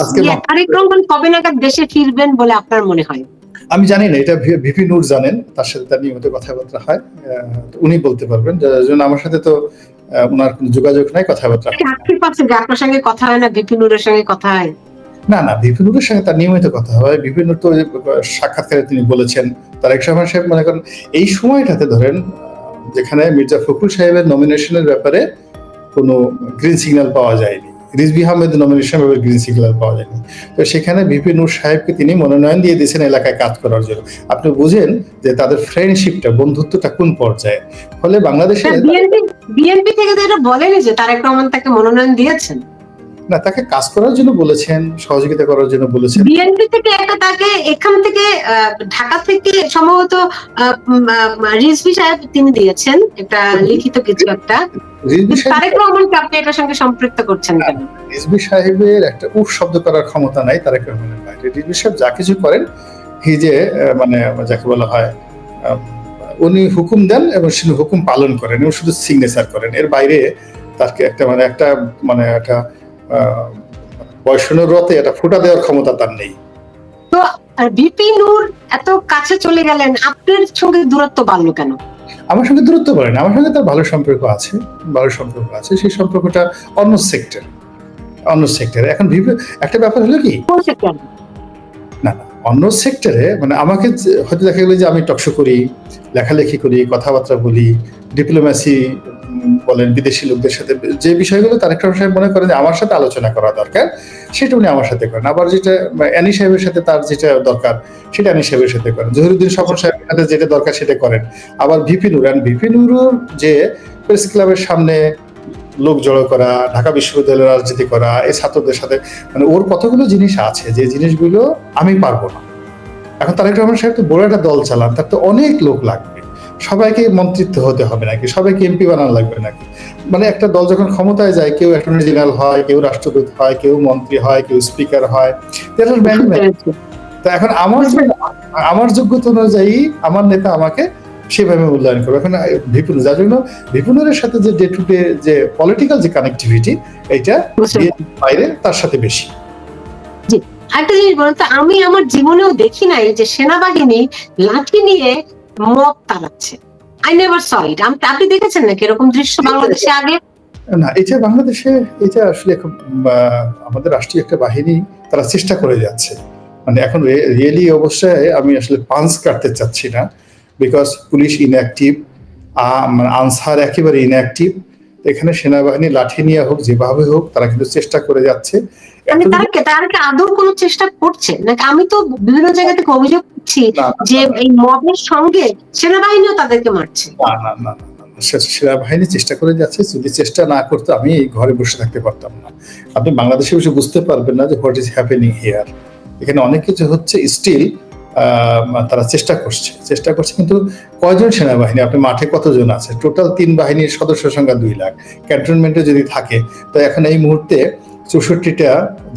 আজকে তারেক রহমান কবে নাগাদ দেশে ফিরবেন বলে আপনার মনে হয়? আমি জানি না এটা ভিপি নূর জানেন তার সাথে তার নিয়মিত কথাবার্তা হয়। উনি বলতে পারবেন। যার জন্য আমার সাথে তো ওনার কোনো যোগাযোগ নাই কথাবার্তা যে আপনার সঙ্গে কথা হয় না? বিপিনুরের সঙ্গে কথা হয়? না না ভিপি সঙ্গে তার নিয়মিত কথা হয়। বিভিন্ন তো সাক্ষাৎকারে তিনি বলেছেন তারেক রহমান সাহেব মনে করেন এই সময়টাতে ধরেন যেখানে মির্জা ফখরুল সাহেবের নমিনেশনের ব্যাপারে কোনো গ্রিন সিগন্যাল পাওয়া যায়নি। রিজবি আহমেদ নমিনেশন ব্যাপারে গ্রিন সিগন্যাল পাওয়া যায়নি। তো সেখানে ভিপি নূর সাহেবকে তিনি মনোনয়ন দিয়ে দিয়েছেন এলাকায় কাজ করার জন্য। আপনি বুঝেন যে তাদের ফ্রেন্ডশিপটা বন্ধুত্বটা কোন পর্যায়ে? ফলে বাংলাদেশে বিএনপি বিএনপি থেকে তো এটা বলেনি যে তারেক রহমান তাকে মনোনয়ন দিয়েছেন। না তাকে কাজ করার জন্য বলেছেন সহযোগিতা করার জন্য বলেছেন। বিএনপি থেকে একটা তাকে এখান থেকে ঢাকা থেকে সম্ভবত রিজভি সাহেব তিনি দিয়েছেন একটা লিখিত কিছু একটা। রিজভি তারেক রহমানকে আপনি এটার সঙ্গে সম্পৃক্ত করছেন কেন? রিজভি সাহেবের একটা উফ শব্দ করার ক্ষমতা নাই তারেক রহমানের বাইরে। রিজভি সাহেব যা কিছু করেন হি যে মানে যাকে বলা হয় উনি হুকুম দেন এবং তিনি হুকুম পালন করেন এবং শুধু সিগনেচার করেন। এর বাইরে তাকে একটা মানে একটা মানে একটা বয়সনের রথে একটা ফুটা দেওয়ার ক্ষমতা তার নেই। নূর এত কাছে চলে গেলেন আপনার সঙ্গে দূরত্ব বাড়লো কেন? আমার সঙ্গে দূরত্ব আমার সঙ্গে তার ভালো সম্পর্ক আছে ভালো সম্পর্ক আছে সেই সম্পর্কটা অন্য সেক্টর অন্য সেক্টরে এখন একটা ব্যাপার হলো কি? না না অন্য সেক্টরে মানে আমাকে হয়তো দেখা গেলো যে আমি টকশো করি লেখালেখি করি কথাবার্তা বলি ডিপ্লোম্যাসি বলেন বিদেশি লোকদের সাথে যে বিষয়গুলো তারেক রহমান সাহেব মনে করেন যে আমার সাথে আলোচনা করা দরকার সেটা উনি আমার সাথে করেন। আবার যেটা অ্যানি সাহেবের সাথে তার যেটা দরকার সেটা অ্যানি সাহেবের সাথে করেন। জহিরুদ্দিন স্বপন সাহেবের সাথে যেটা দরকার সেটা করেন। আবার ভিপি নুর and ভিপি নুরুর যে প্রেস ক্লাবের সামনে লোক জড়ো করা ঢাকা বিশ্ববিদ্যালয়ের রাজনীতি করা এই ছাত্রদের সাথে মানে ওর কতগুলো জিনিস আছে যে জিনিসগুলো আমি পারব না। এখন তারেক রহমান সাহেব তো বড় একটা দল চালান তার তো অনেক লোক লাগবে। সবাইকে মন্ত্রিত্ব হতে হবে নাকি? সবাইকে এমপি বানানো লাগবে নাকি? মানে একটা দল যখন ক্ষমতায় যায় কেউ অ্যাটর্নি জেনারেল হয় কেউ রাষ্ট্রদূত হয় কেউ মন্ত্রী হয় কেউ স্পিকার হয়. তো এখন আমার আমার যোগ্যতা অনুযায়ী আমার নেতা আমাকে সেভাবে মূল্যায়ন করবে। এখন বিপুল যার জন্য বিপুলের সাথে যে ডে টু ডে যে পলিটিক্যাল যে কানেক্টিভিটি BNP বাইরে তার সাথে বেশি। একটা জিনিস বলুন তো আমি আমার জীবনেও দেখি নাই যে সেনাবাহিনী লাঠি নিয়ে মদ তাড়াচ্ছে আই নেভার স ইট আপনি দেখেছেন নাকি এরকম দৃশ্য বাংলাদেশে আগে? না এটা বাংলাদেশে এটা আসলে আমাদের রাষ্ট্রীয় একটা বাহিনী তারা চেষ্টা করে যাচ্ছে। মানে এখন রিয়েলি অবস্থায় আমি আসলে পাঞ্চ কাটতে চাচ্ছি না। বিকজ পুলিশ ইনঅ্যাক্টিভ মানে আনসার একেবারে ইনঅ্যাক্টিভ এখানে সেনাবাহিনী লাঠি নিয়ে হোক যেভাবে হোক তারা কিন্তু চেষ্টা করে যাচ্ছে। মানে তারা তারা কি আদৌ কোনো চেষ্টা করছে? নাকি আমি তো বিভিন্ন জায়গা থেকে অভিযোগ করছি যে এই মদের সঙ্গে সেনাবাহিনীও তাদেরকে মারছে। না না না সেনাবাহিনী চেষ্টা করে যাচ্ছে যদি চেষ্টা না করতো আমি এই ঘরে বসে থাকতে পারতাম না। আপনি বাংলাদেশে বসে বুঝতে পারবেন না যে হোয়াট ইজ হ্যাপেনিং হিয়ার এখানে অনেক কিছু হচ্ছে স্টিল তারা চেষ্টা করছে চেষ্টা করছে কিন্তু কয়জন সেনাবাহিনী? আপনি মাঠে কতজন আছে? টোটাল তিন বাহিনীর সদস্য সংখ্যা দুই লাখ। ক্যান্টনমেন্টে যদি থাকে তো এখন এই মুহূর্তে চৌষট্টিটা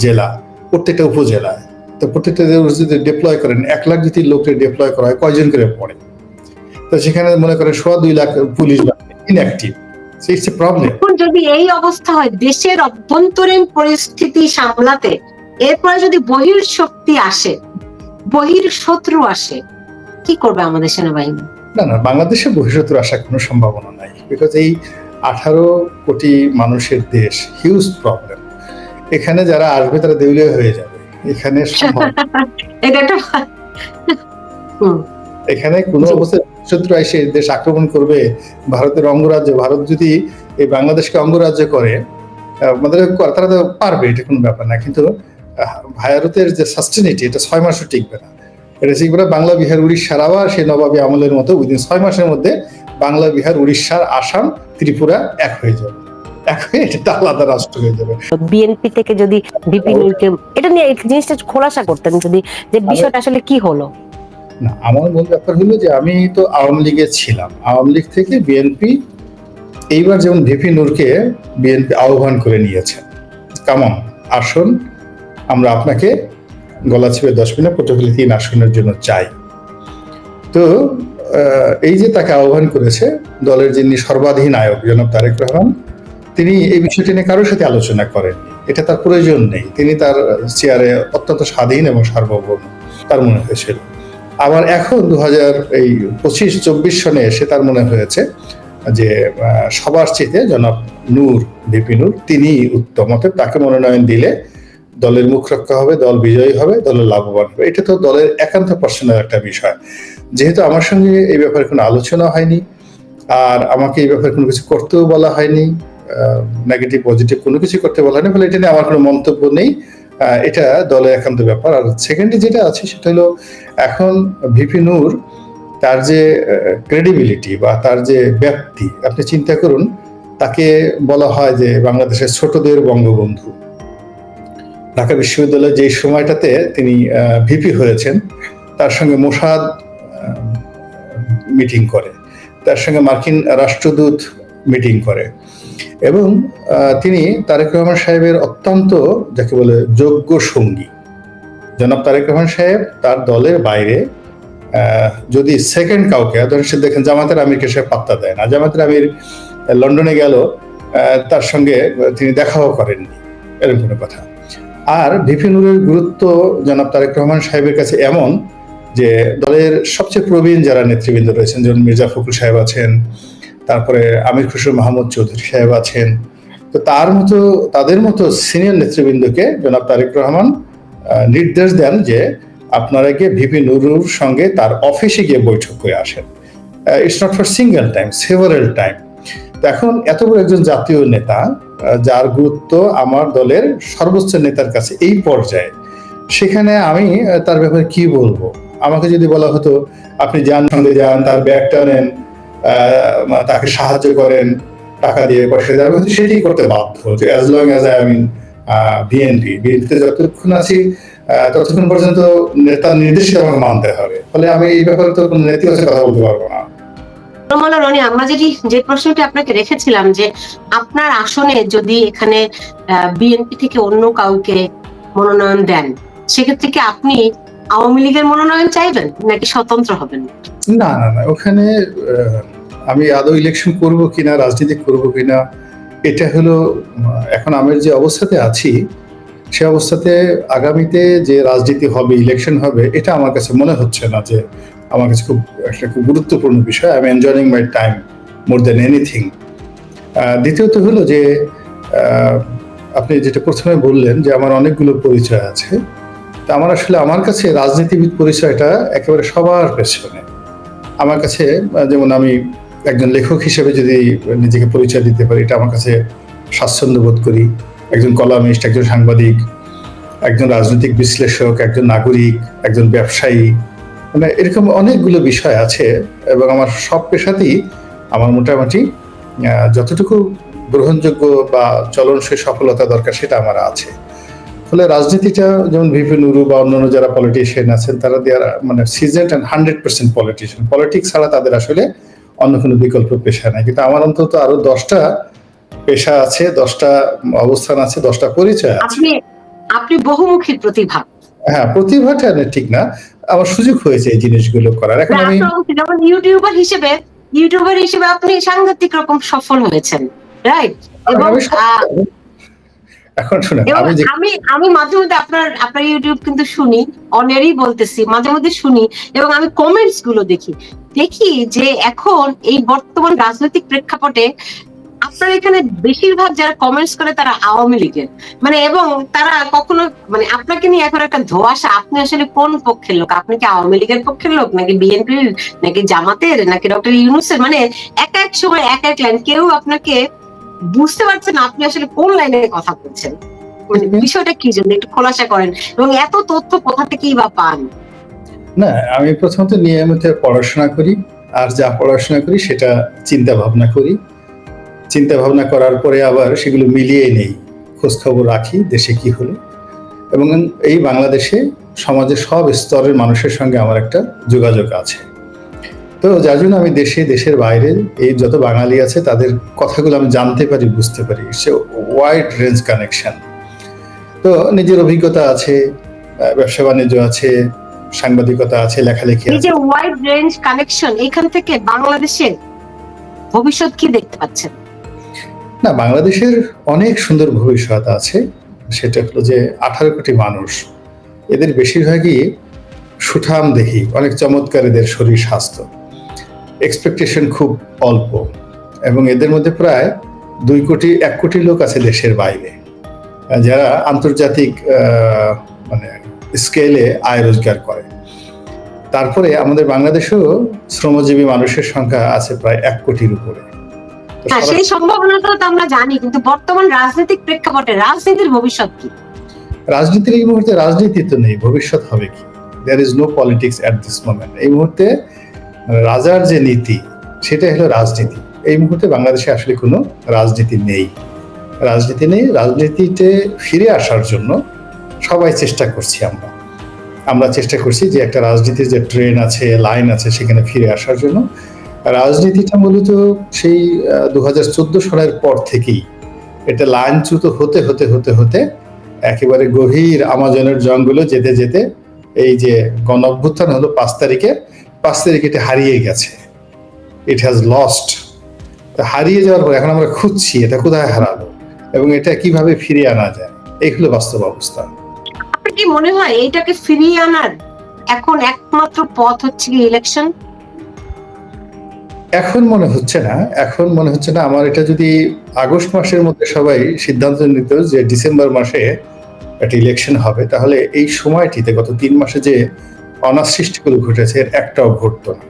জেলা প্রত্যেকটা উপজেলায়। তো প্রত্যেকটা যদি ডিপ্লয় করেন এক লাখ যদি লোককে ডিপ্লয় করা হয় কয়জন করে পড়ে? তো সেখানে মনে করেন সোয়া দুই lakh police inactive it's a problem এখন যদি এই অবস্থা হয় দেশের অভ্যন্তরীণ পরিস্থিতি সামলাতে এরপরে যদি বহির শক্তি আসে বহির শত্রু আসে কি করবে আমাদের সেনাবাহিনী? না না বাংলাদেশে বহিষ্কৃত আসার কোনো সম্ভাবনা নাই। বিকজ এই আঠারো কোটি মানুষের দেশ হিউজ প্রবলেম এখানে যারা আসবে তারা দেউলিয়া হয়ে যাবে। এখানে এটা একটা এখানে কোনো অবস্থায় শত্রু এসে দেশ আক্রমণ করবে ভারতের অঙ্গরাজ্য ভারত যদি এই বাংলাদেশকে অঙ্গরাজ্য করে আমাদের তারা তো পারবে এটা কোনো ব্যাপার না। কিন্তু ভারতের যে সাস্টেনিটি এটা ছয় মাসও টিকবে না। এটা শিখবে না বাংলা বিহার উড়িষ্যার আবার সেই নবাবী আমলের মতো উইদিন ছয় মাসের মধ্যে বাংলা বিহার উড়িষ্যার আসাম ত্রিপুরা এক হয়ে যাবে। হয়ে এটা আলাদা রাষ্ট্র হয়ে যাবে। বিএনপি থেকে যদি এটা নিয়ে এই জিনিসটা খোলাসা করতেন যদি যে বিষয়টা আসলে কি হলো? না আমার মূল ব্যাপার হলো যে আমি তো আওয়ামী লীগে ছিলাম। আওয়ামী লীগ থেকে বিএনপি এইবার যেমন ভিপি নূরকে বিএনপি আহ্বান করে নিয়েছেন কামন আসুন আমরা আপনাকে গলা ছিপে দশ মিনিট পর্যটকলি তিন আসনের জন্য চাই। তো এই যে তাকে আহ্বান করেছে দলের যিনি সর্বাধিনায়ক জনাব তারেক রহমান তিনি এই বিষয়টি নিয়ে কারোর সাথে আলোচনা করেন এটা তার প্রয়োজন নেই। তিনি তার চেয়ারে অত্যন্ত স্বাধীন এবং সার্বভৌম, তার মনে হয়েছিল। আবার এখন দু হাজার এই পঁচিশ, চব্বিশ সনে এসে তার মনে হয়েছে যে সবার চেয়ে জনাব নূর, ভিপি নূর, তিনি উত্তম। অতএব তাকে মনোনয়ন দিলে দলের মুখ রক্ষা হবে, দল বিজয়ী হবে, দলের লাভবান হবে। এটা তো দলের একান্ত পার্সোনাল একটা বিষয়। যেহেতু আমার সঙ্গে এই ব্যাপারে কোনো আলোচনা হয়নি, আর আমাকে এই ব্যাপারে কোনো কিছু করতেও বলা হয়নি নেগেটিভ পজিটিভ কোনো কিছু করতে বলা হয়নি, ফলে এটা নিয়ে আমার কোনো মন্তব্য নেই। এটা দলের একান্ত ব্যাপার। আর সেকেন্ডে যেটা আছে, সেটা হলো এখন ভিপি নূর তার যে ক্রেডিবিলিটি বা তার যে ব্যাপ্তি আপনি চিন্তা করুন, তাকে বলা হয় যে বাংলাদেশের ছোটদের বঙ্গবন্ধু। ঢাকা বিশ্ববিদ্যালয়ে যে সময়টাতে তিনি ভিপি হয়েছেন, তার সঙ্গে মোসাদ মিটিং করে। তার সঙ্গে মার্কিন রাষ্ট্রদূত মিটিং করে। এবং তিনি তারেক রহমান সাহেবের অত্যন্ত, যাকে বলে, যোগ্য সঙ্গী। জনাব তারেক রহমান সাহেব তার দলের বাইরে যদি সেকেন্ড কাউকে, ধরেন সে দেখেন জামাতের আমিরকে সে পাত্তা দেয় না। জামাতের আমির লন্ডনে গেল তার সঙ্গে তিনি দেখাও করেননি। এরকম কোনো কথা। আর ভিপিনুরের গুরুত্ব জনাব তারেক রহমান সাহেবের কাছে এমন যে, দলের সবচেয়ে প্রবীণ যারা নেতৃবৃন্দ রয়েছেন, যেমন মির্জা ফখরুল সাহেব আছেন তারপরে আমির খুসরু মাহমুদ চৌধুরী সাহেব আছেন। তো তার মতো, তাদের মতো সিনিয়র নেতৃবৃন্দকে জনাব তারেক রহমান নির্দেশ দেন যে আপনারা গিয়ে ভিপি নুরুর সঙ্গে তার অফিসে গিয়ে বৈঠক করে আসেন। It's not for single time several time তো এখন এত বড় একজন জাতীয় নেতা যার গুরুত্ব আমার দলের সর্বোচ্চ নেতার কাছে এই পর্যায়ে, সেখানে আমি তার ব্যাপারে কি বলব? আমাকে যদি বলা হতো, আপনি যান, সঙ্গে যান, তার ব্যাগটা নেন। তাকে সাহায্য করেন টাকা দিয়ে পয়সা আমি হয়তো সেটাই করতে বাধ্য। যে as long as I mean BNP বিএনপিতে যতক্ষণ আছি ততক্ষণ পর্যন্ত নেতার নির্দেশিত আমাকে মানতে হবে। ফলে আমি এই ব্যাপারে তো কোনো নেতিবাচক কথা বলতে পারব না। রমালা রনি আমরা যেটি যে প্রশ্নটি আপনাকে রেখেছিলাম যে আপনার আসনে যদি এখানে বিএনপি থেকে অন্য কাউকে মনোনয়ন দেন সেক্ষেত্রে কি আপনি আওয়ামী লীগের মনোনয়ন চাইবেন নাকি স্বতন্ত্র হবেন? না না না ওখানে আমি আদৌ ইলেকশন করব কিনা, রাজনীতি করব কিনা, এটা হলো, এখন আমি যে অবস্থাতে আছি, সে অবস্থাতে আগামীতে যে রাজনীতি হবে ইলেকশন হবে, এটা আমার কাছে মনে হচ্ছে না যে আমার কাছে খুব, একটা খুব গুরুত্বপূর্ণ বিষয়। I am enjoying my time more than anything দ্বিতীয়ত হলো যে আপনি যেটা প্রথমে বললেন যে আমার অনেকগুলো পরিচয় আছে, তা আমার আসলে আমার কাছে রাজনীতিবিদ পরিচয়টা একেবারে সবার পেছনে। আমার কাছে, যেমন আমি একজন লেখক হিসেবে যদি নিজেকে পরিচয় দিতে পারি, এটা আমার কাছে স্বাচ্ছন্দ্য বোধ করি। একজন কলামিস্ট, একজন সাংবাদিক, একজন রাজনৈতিক বিশ্লেষক, একজন নাগরিক, একজন ব্যবসায়ী মানে এরকম অনেকগুলো বিষয় আছে এবং আমার সব পেশাতেই আমার মোটামুটি যতটুকু গ্রহণযোগ্য বা চলনসই সফলতা দরকার সেটা আমার আছে। ফলে রাজনীতিটা যেমন ভিপি নুরু বা অন্যান্য যারা পলিটিশিয়ান আছেন, তারা দেয়ার মানে সিজেন্ট and hundred percent politician politics ছাড়া তাদের আসলে অন্য কোনো বিকল্প পেশা নাই। কিন্তু আমার অন্তত আরও দশটা পেশা আছে দশটা অবস্থান আছে দশটা পরিচয় আছে। আপনি বহুমুখী প্রতিভা। হ্যাঁ প্রতিভাটা ঠিক না আমার সুযোগ হয়েছে এই জিনিসগুলো করার। এখন আমি যেমন ইউটিউবার হিসেবে ইউটিউবার হিসেবে আপনি সাংঘাতিক রকম সফল হয়েছেন রাইট এবং এখন শুনেন আমি আমি আমি মাঝে মধ্যে আপনার আপনার ইউটিউব কিন্তু শুনি অনেরই বলতেছি মাঝে মধ্যে শুনি এবং আমি কমেন্টসগুলো দেখি। দেখি যে এখন এই বর্তমান রাজনৈতিক প্রেক্ষাপটে আপনার এখানে বেশিরভাগ যারা কমেন্টস করে তারা আওয়ামী লীগের। মানে এবং তারা কখনো মানে আপনাকে নিয়ে এখন একটা ধোয়াশা আপনি আসলে কোন পক্ষের লোক? আপনি কি আওয়ামী লীগের পক্ষের লোক নাকি বিএনপির নাকি জামাতের নাকি ডক্টর ইউনুসের? মানে এক এক সময় এক এক লাইন কেউ আপনাকে বুঝতে পারছেন আপনি আসলে কোন লাইনে কথা বলছেন। মানে বিষয়টা কি জন্য একটু খোলাসা করেন এবং এত তথ্য কোথা থেকেই বা পান? না আমি প্রথমত নিয়মিত পড়াশোনা করি আর যা পড়াশোনা করি সেটা চিন্তা ভাবনা করি। চিন্তা ভাবনা করার পরে আবার সেগুলো মিলিয়ে নেই খোঁজ খবর রাখি দেশে কি হলো। এবং এই বাংলাদেশে সমাজের সব স্তরের মানুষের সঙ্গে আমার একটা যোগাযোগ আছে। তো যার জন্য আমি দেশে দেশের বাইরে এই যত বাঙালি আছে তাদের কথাগুলো আমি জানতে পারি বুঝতে পারি। সে ওয়াইড রেঞ্জ কানেকশন তো নিজের অভিজ্ঞতা আছে ব্যবসা বাণিজ্য আছে সাংবাদিকতা আছে লেখালেখি এই যে ওয়াইড রেঞ্জ কানেকশন এখান থেকে বাংলাদেশের ভবিষ্যৎ কি দেখতে পাচ্ছেন? না বাংলাদেশের অনেক সুন্দর ভবিষ্যৎ আছে। সেটা হলো যে আঠারো কোটি মানুষ। এদের বেশিরভাগই সুঠাম দেহি অনেক চমৎকার এদের শরীর স্বাস্থ্য। এক্সপেকটেশন খুব অল্প এবং এদের মধ্যে প্রায় দুই কোটি এক কোটি লোক আছে দেশের বাইরে। যারা আন্তর্জাতিক মানে স্কেলে আয় রোজগার করে। তারপরে আমাদের বাংলাদেশেও শ্রমজীবী মানুষের সংখ্যা আছে প্রায় এক কোটির উপরে। হ্যাঁ সেই সম্ভাবনাটা তো আমরা জানি কিন্তু বর্তমান রাজনৈতিক প্রেক্ষাপটে রাজনীতির ভবিষ্যৎ কি? রাজনীতির এই মুহূর্তে রাজনীতি তো নেই ভবিষ্যৎ হবে কি? There is no politics at this moment এই মুহূর্তে রাজার যে নীতি সেটা হলো রাজনীতি। এই মুহূর্তে বাংলাদেশে আসলে কোনো রাজনীতি নেই। রাজনীতি নেই, রাজনীতিতে ফিরে আসার জন্য সবাই চেষ্টা করছি আমরা। আমরা চেষ্টা করছি যে একটা রাজনীতির যে ট্রেন আছে, লাইন আছে, সেখানে ফিরে আসার জন্য। রাজনীতিটা মূলত সেই দু হাজার চোদ্দ সালের পর থেকেই এটা লাইনচ্যুত হতে হতে হতে হতে একেবারে গভীর আমাজনের জঙ্গলে যেতে যেতে এই যে গণ অভ্যুত্থান হলো পাঁচ তারিখে পাঁচ তারিখে এটা হারিয়ে গেছে। ইট হ্যাজ লস্ট হারিয়ে যাওয়ার পর এখন আমরা খুঁজছি এটা কোথায় হারালো এবং এটা কীভাবে ফিরিয়ে আনা যায়। এই হলো বাস্তব অবস্থা। আপনার কি মনে হয় এইটাকে ফিরিয়ে আনার এখন একমাত্র পথ হচ্ছে ইলেকশন এখন মনে হচ্ছে না। এখন মনে হচ্ছে না। আমার এটা যদি আগস্ট মাসের মধ্যে সবাই সিদ্ধান্ত নিত যে ডিসেম্বর মাসে একটা ইলেকশন হবে তাহলে এই সময়টিতে গত তিন মাসে যে অনাসৃষ্টিগুলো ঘটেছে এর একটাও ঘটত না।